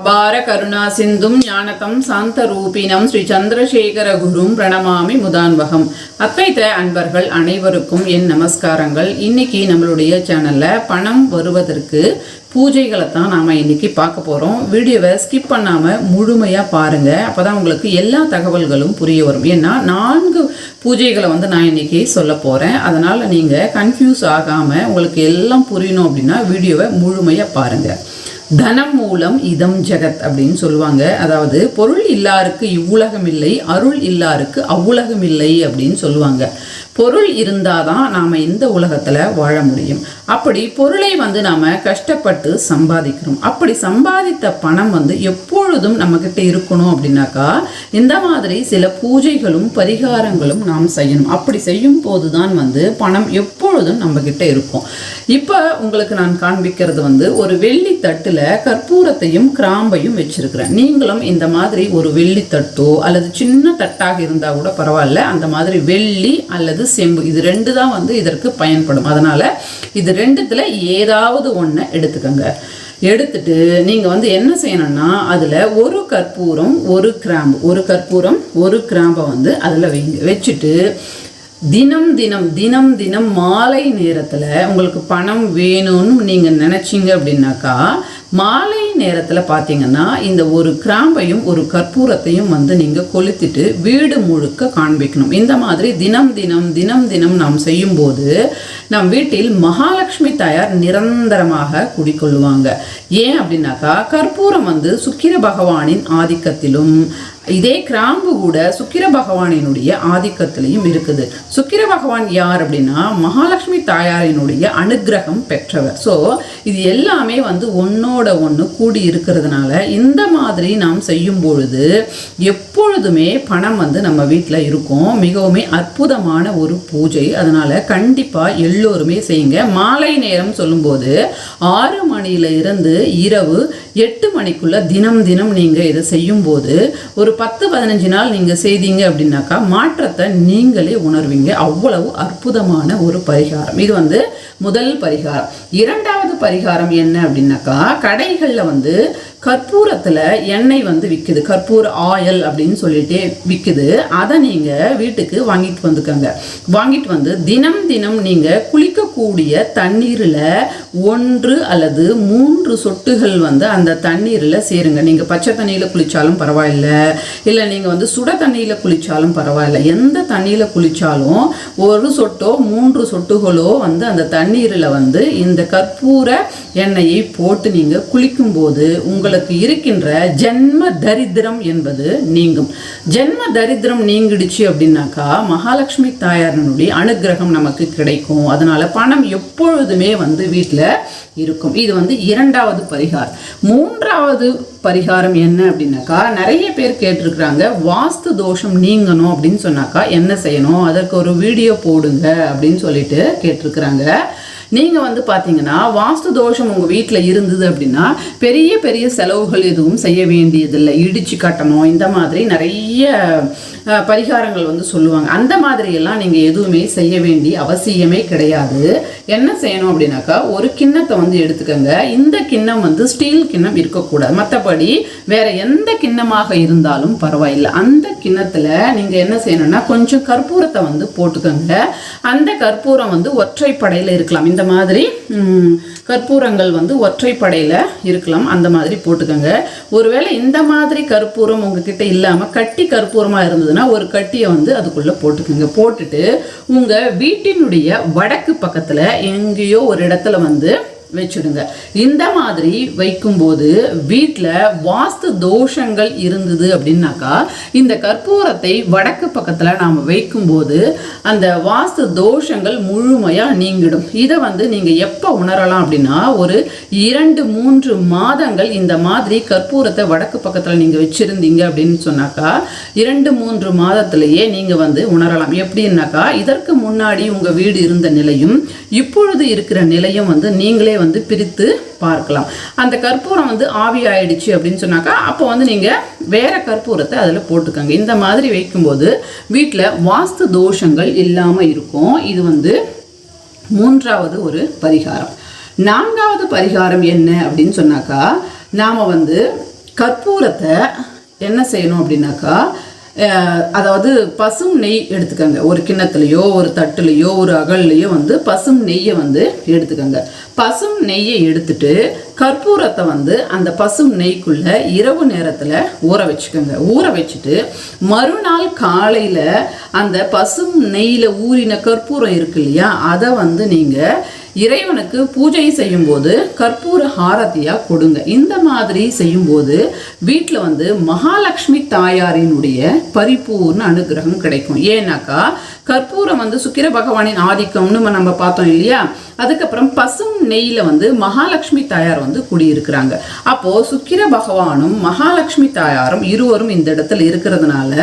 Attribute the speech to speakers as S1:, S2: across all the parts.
S1: அபார கருணா சிந்தும் ஞானதம் சாந்த ரூபினம் ஸ்ரீ சந்திரசேகர குரும் பிரணமாமி முதான்வகம். அத்வைத அன்பர்கள் அனைவருக்கும் என் நமஸ்காரங்கள். இன்னைக்கு நம்மளுடைய சேனல்ல பணம் வருவதற்கு பூஜைகளை தான் நாம் இன்னைக்கு பார்க்க போகிறோம் வீடியோவை ஸ்கிப் பண்ணாமல் முழுமையாக பாருங்கள் அப்போ தான் உங்களுக்கு எல்லா தகவல்களும் புரிய வரும். ஏன்னா நான்கு பூஜைகளை வந்து நான் இன்னைக்கு சொல்ல போகிறேன் அதனால் நீங்கள் கன்ஃபியூஸ் ஆகாமல் உங்களுக்கு எல்லாம் புரியணும் அப்படின்னா வீடியோவை முழுமையாக பாருங்கள் தனம் மூலம் இதம் ஜெகத் அப்படின்னு சொல்லுவாங்க. அதாவது பொருள் இல்லாருக்கு இவ்வுலகம் இல்லை அருள் இல்லாருக்கு அவ்வுலகம் இல்லை அப்படின்னு சொல்லுவாங்க. பொருள் இருந்தாதான் நாம இந்த உலகத்துல வாழ முடியும். அப்படி பொருளை வந்து நாம் கஷ்டப்பட்டு சம்பாதிக்கிறோம். அப்படி சம்பாதித்த பணம் வந்து எப்பொழுதும் நம்மக்கிட்ட இருக்கணும் அப்படின்னாக்கா இந்த மாதிரி சில பூஜைகளும் பரிகாரங்களும் நாம் செய்யணும். அப்படி செய்யும் போது தான் வந்து பணம் எப்பொழுதும் நம்மக்கிட்ட இருக்கும். இப்போ உங்களுக்கு நான் காண்பிக்கிறது வந்து ஒரு வெள்ளி தட்டில் கற்பூரத்தையும் கிராம்பையும் வச்சுருக்கிறேன். நீங்களும் இந்த மாதிரி ஒரு வெள்ளி தட்டோ அல்லது சின்ன தட்டாக இருந்தால் கூட பரவாயில்ல. அந்த மாதிரி வெள்ளி அல்லது செம்பு இது ரெண்டு தான் வந்து இதற்கு பயன்படும். அதனால் இது ரெண்டுத்தில் ஏதாவது ஒன்று எடுத்துக்கோங்க. எடுத்துட்டு நீங்கள் வந்து என்ன செய்யணும்னா அதில் ஒரு கற்பூரம் ஒரு கிராம்பு ஒரு கற்பூரம் ஒரு கிராம்பை வந்து அதில் வைங்க வச்சுட்டு தினம் தினம் தினம் தினம் மாலை நேரத்தில் உங்களுக்கு பணம் வேணும்னு நீங்கள் நினச்சிங்க அப்படின்னாக்கா மாலை நேரத்தில் பார்த்தீங்கன்னா இந்த ஒரு கிராம்பையும் ஒரு கற்பூரத்தையும் வந்து நீங்கள் கொளுத்திட்டு வீடு முழுக்க காண்பிக்கணும். இந்த மாதிரி தினம் தினம் தினம் தினம் நாம் செய்யும்போது நம் வீட்டில் மகாலட்சுமி தாயார் நிரந்தரமாக குடிக்கொள்ளுவாங்க. ஏன் அப்படின்னாக்கா கற்பூரம் வந்து சுக்கிர பகவானின் ஆதிக்கத்திலும் இதே கிராம்பு கூட சுக்கிர பகவானினுடைய ஆதிக்கத்திலையும் இருக்குது. சுக்கிர பகவான் யார் அப்படின்னா மகாலட்சுமி தாயாரினுடைய அனுகிரகம் பெற்றவர். ஸோ இது எல்லாமே வந்து ஒன்னோட ஒன்று கூடி இருக்கிறதுனால இந்த மாதிரி நாம் செய்யும் பொழுது எப்பொழுதுமே பணம் வந்து நம்ம வீட்டில் இருக்கும். மிகவும் அற்புதமான ஒரு பூஜை. அதனால கண்டிப்பாக எல்லோருமே செய்யுங்க. மாலை நேரம் சொல்லும்போது ஆறு மணியில இருந்து இரவு எட்டு மணிக்குள்ளே தினம் தினம் நீங்கள் இதை செய்யும்போது ஒரு பத்து பதினஞ்சு நாள் நீங்கள் செய்தீங்க அப்படின்னாக்கா மாற்றத்தை நீங்களே உணர்வீங்க. அவ்வளவு அற்புதமான ஒரு பரிகாரம். இது வந்து முதல் பரிகாரம். இரண்டாவது பரிகாரம் என்ன அப்படின்னாக்கா கடைகளில் வந்து கற்பூரத்தில் எண்ணெய் வந்து விற்குது கற்பூர ஆயில் அப்படின்னு சொல்லிட்டு விற்குது அதை நீங்கள் வீட்டுக்கு வாங்கிட்டு வந்துக்கோங்க. வாங்கிட்டு வந்து தினம் தினம் நீங்கள் குளிக்கக்கூடிய தண்ணீரில் ஒன்று அல்லது மூன்று சொட்டுகள் வந்து அந்த தண்ணீரில் சேருங்க. நீங்கள் பச்சை தண்ணியில் குளித்தாலும் பரவாயில்ல. இல்லை நீங்கள் வந்து சுட தண்ணியில் குளித்தாலும் பரவாயில்ல. எந்த தண்ணியில் குளித்தாலும் ஒரு சொட்டோ மூன்று சொட்டுகளோ வந்து அந்த தண்ணி தண்ணீரில் வந்து இந்த கற்பூர எண்ணெயை போட்டு நீங்கள் குளிக்கும்போது உங்களுக்கு இருக்கின்ற ஜென்ம தரித்திரம் என்பது நீங்கும். ஜென்ம தரித்திரம் நீங்கிடுச்சு அப்படின்னாக்கா மகாலட்சுமி தாயாரனுடைய அனுகிரகம் நமக்கு கிடைக்கும். அதனால் பணம் எப்பொழுதுமே வந்து வீட்டில் இருக்கும். இது வந்து இரண்டாவது பரிகாரம். மூன்றாவது பரிகாரம் என்ன அப்படின்னாக்கா நிறைய பேர் கேட்டிருக்கிறாங்க வாஸ்து தோஷம் நீங்கணும் அப்படின்னு சொன்னாக்கா என்ன செய்யணும்? அதற்கு ஒரு வீடியோ போடுங்க அப்படின்னு சொல்லிட்டு கேட்டிருக்கிறாங்க. நீங்கள் வந்து பார்த்தீங்கன்னா வாஸ்து தோஷம் உங்கள் வீட்டில் இருந்தது அப்படின்னா பெரிய பெரிய செலவுகள் எதுவும் செய்ய வேண்டியதில்லை. இடிச்சு கட்டணும் இந்த மாதிரி நிறைய பரிகாரங்கள் வந்து சொல்லுவாங்க. அந்த மாதிரியெல்லாம் நீங்கள் எதுவுமே செய்ய வேண்டிய அவசியமே கிடையாது. என்ன செய்யணும் அப்படின்னாக்கா ஒரு கிண்ணத்தை வந்து எடுத்துக்கோங்க. இந்த கிண்ணம் வந்து ஸ்டீல் கிண்ணம் இருக்கக்கூடாது. மற்றபடி வேற எந்த கிண்ணமாக இருந்தாலும் பரவாயில்லை. அந்த கிண்ணத்தில் நீங்கள் என்ன செய்யணும்னா கொஞ்சம் கற்பூரத்தை வந்து போட்டுக்கோங்க. அந்த கற்பூரம் வந்து ஒற்றைப்படையில் இருக்கலாம். இந்த மாதிரி கற்பூரங்கள் வந்து ஒற்றைப்படையில் இருக்கலாம். அந்த மாதிரி போட்டுக்கோங்க. ஒருவேளை இந்த மாதிரி கற்பூரம் உங்ககிட்ட இல்லாமல் கட்டி கற்பூரமாக இருந்ததுன்னா ஒரு கட்டியை வந்து அதுக்குள்ளே போட்டுக்கோங்க. போட்டுட்டு உங்கள் வீட்டினுடைய வடக்கு பக்கத்தில் எங்கேயோ ஒரு இடத்துல வந்து வச்சுடுங்க. இந்த மாதிரி வைக்கும்போது வீட்டில் வாஸ்து தோஷங்கள் இருந்தது அப்படின்னாக்கா இந்த கற்பூரத்தை வடக்கு பக்கத்தில் நாம் வைக்கும்போது அந்த வாஸ்து தோஷங்கள் முழுமையாக நீங்கிடும். இதை வந்து நீங்கள் எப்போ உணரலாம் அப்படின்னா ஒரு இரண்டு மூன்று மாதங்கள் இந்த மாதிரி கற்பூரத்தை வடக்கு பக்கத்தில் நீங்கள் வச்சுருந்தீங்க அப்படின்னு சொன்னாக்கா இரண்டு மூன்று மாதத்திலேயே நீங்கள் வந்து உணரலாம். எப்படின்னாக்கா இதற்கு முன்னாடி உங்கள் வீடு இருந்த நிலையும் இப்பொழுது இருக்கிற நிலையும் வந்து நீங்களே வந்து பிரித்து பார்க்கலாம். அந்த கற்பூரம் வந்து ஆவி ஆயிடுச்சு அப்படின்னு சொன்னாக்கா அப்போ வந்து நீங்கள் வேற கற்பூரத்தை அதில் போட்டுக்கோங்க. இந்த மாதிரி வைக்கும்போது வீட்டில் வாஸ்து தோஷங்கள் இல்லாமல் இருக்கும். இது வந்து மூன்றாவது ஒரு பரிகாரம். நான்காவது பரிகாரம் என்ன அப்படின்னு சொன்னாக்கா நாம் வந்து கற்பூரத்தை என்ன செய்யணும் அப்படின்னாக்கா அதாவது பசும் நெய் எடுத்துக்கோங்க. ஒரு கிண்ணத்துலையோ ஒரு தட்டுலையோ ஒரு அகல்லையோ வந்து பசும் நெய்யை வந்து எடுத்துக்கோங்க. பசும் நெய்யை எடுத்துட்டு கற்பூரத்தை வந்து அந்த பசும் நெய்க்குள்ள இரவு நேரத்தில் ஊற வச்சுக்கோங்க. ஊற வச்சுட்டு மறுநாள் காலையில் அந்த பசும் நெய்யில் ஊறின கற்பூரம் இருக்கு இல்லையா? அதை வந்து நீங்கள் இறைவனுக்கு பூஜை செய்யும்போது கற்பூர ஹாரதியாக கொடுங்க. இந்த மாதிரி செய்யும்போது வீட்டில் வந்து மகாலட்சுமி தாயாரினுடைய பரிபூர்ண அனுகிரகம் கிடைக்கும். ஏன்னாக்கா கற்பூரம் வந்து சுக்கிர பகவானின் ஆதிக்கம்னு நம்ம பார்த்தோம் இல்லையா? அதுக்கப்புறம் பசும் நெய்யில் வந்து மகாலட்சுமி தாயார் வந்து குடியிருக்கிறாங்க. அப்போது சுக்கிர பகவானும் மகாலட்சுமி தாயாரும் இருவரும் இந்த இடத்துல இருக்கிறதுனால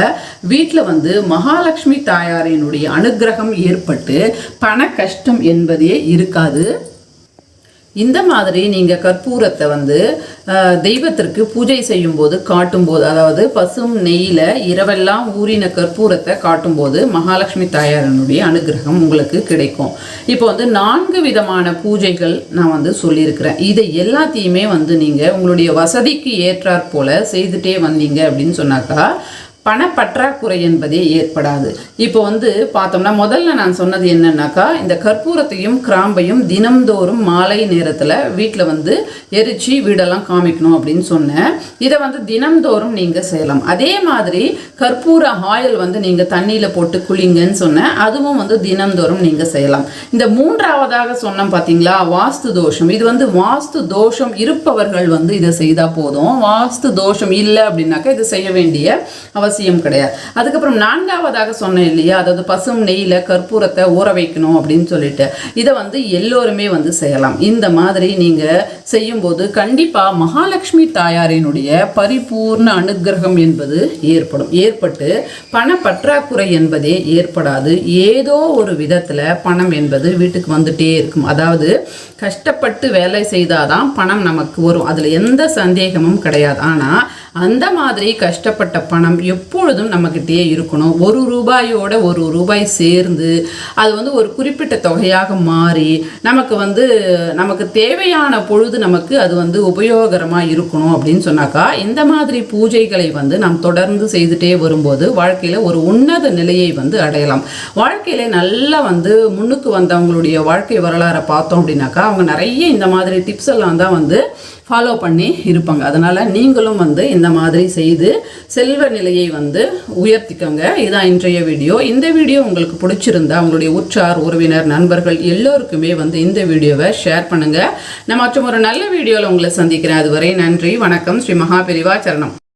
S1: வீட்டில் வந்து மகாலட்சுமி தாயாரினுடைய அனுகிரகம் ஏற்பட்டு பண கஷ்டம் என்பதே இருக்காது. இந்த மாதிரி நீங்கள் கற்பூரத்தை வந்து தெய்வத்திற்கு பூஜை செய்யும்போது காட்டும்போது அதாவது பசும் நெய்யில் இரவெல்லாம் ஊறின கற்பூரத்தை காட்டும்போது மகாலட்சுமி தாயாரனுடைய அனுகிரகம் உங்களுக்கு கிடைக்கும். இப்போ வந்து நான்கு விதமான பூஜைகள் நான் வந்து சொல்லியிருக்கிறேன். இதை எல்லாத்தையுமே வந்து நீங்கள் உங்களுடைய வசதிக்கு ஏற்றாற் போல செய்துட்டே வந்தீங்க அப்படின்னு சொன்னாக்கா பணப்பற்றாக்குறை என்பதே ஏற்படாது. இப்போ வந்து பார்த்தோம்னா முதல்ல நான் சொன்னது என்னன்னாக்கா இந்த கற்பூரத்தையும் கிராம்பையும் தினம்தோறும் மாலை நேரத்தில் வீட்டில் வந்து எரிச்சு வீடெல்லாம் காமிக்கணும் அப்படின்னு சொன்னேன். இதை வந்து தினம்தோறும் நீங்கள் செய்யலாம். அதே மாதிரி கற்பூர ஆயில் வந்து நீங்கள் தண்ணியில் போட்டு குளிங்கன்னு சொன்னேன். அதுவும் வந்து தினம்தோறும் நீங்கள் செய்யலாம். இந்த மூன்றாவதாக சொன்னோம் பார்த்தீங்களா வாஸ்து தோஷம். இது வந்து வாஸ்து தோஷம் இருப்பவர்கள் வந்து இதை செய்தால் போதும். வாஸ்து தோஷம் இல்லை அப்படின்னாக்கா இதை செய்ய வேண்டிய அவசியம் கிடையாது. அதுக்கப்புறம் நான்காவதாக சொன்னேன் இல்லையா? அதாவது பசும் நெய்யில் கற்பூரத்தை ஊற வைக்கணும் அப்படின்னு சொல்லிட்டு. இதை வந்து எல்லோருமே வந்து செய்யலாம். இந்த மாதிரி நீங்கள் செய்யும்போது கண்டிப்பாக மகாலட்சுமி தாயாரினுடைய பரிபூர்ண அனுக்கிரகம் என்பது ஏற்படும். ஏற்பட்டு பண பற்றாக்குறை என்பதே ஏற்படாது. ஏதோ ஒரு விதத்தில் பணம் என்பது வீட்டுக்கு வந்துட்டே இருக்கும். அதாவது கஷ்டப்பட்டு வேலை செய்தாதான் பணம் நமக்கு வரும். அதில் எந்த சந்தேகமும் கிடையாது. ஆனால் அந்த மாதிரி கஷ்டப்பட்ட பணம் எப்பொழுதும் நம்மக்கிட்டேயே இருக்கணும். ஒரு ரூபாயோட ஒரு ரூபாய் சேர்ந்து அது வந்து ஒரு குறிப்பிட்ட தொகையாக மாறி நமக்கு வந்து நமக்கு தேவையான பொழுது நமக்கு அது வந்து உபயோகரமாக இருக்கணும் அப்படின்னு சொன்னாக்கா இந்த மாதிரி பூஜைகளை வந்து நாம் தொடர்ந்து செய்துட்டே வரும்போது வாழ்க்கையில் ஒரு உன்னத நிலையை வந்து அடையலாம். வாழ்க்கையில் நல்லா வந்து முன்னுக்கு வந்தவங்களுடைய வாழ்க்கை வரலாறை பார்த்தோம் அப்படின்னாக்கா அவங்க நிறைய இந்த மாதிரி டிப்ஸ் எல்லாம் தான் வந்து ஃபாலோ பண்ணி இருப்பாங்க. அதனால் நீங்களும் வந்து இந்த மாதிரி செய்து செல்வ நிலையை வந்து உயர்த்திக்கோங்க. இதுதான் இன்றைய வீடியோ. இந்த வீடியோ உங்களுக்கு பிடிச்சிருந்தா உங்களுடைய உற்றார் உறவினர் நண்பர்கள் எல்லோருக்குமே வந்து இந்த வீடியோவை ஷேர் பண்ணுங்கள் நான் மற்றும் ஒரு நல்ல வீடியோவில் உங்களை சந்திக்கிறேன். அதுவரை நன்றி வணக்கம். ஸ்ரீ மகாபெரிவா சரணம்.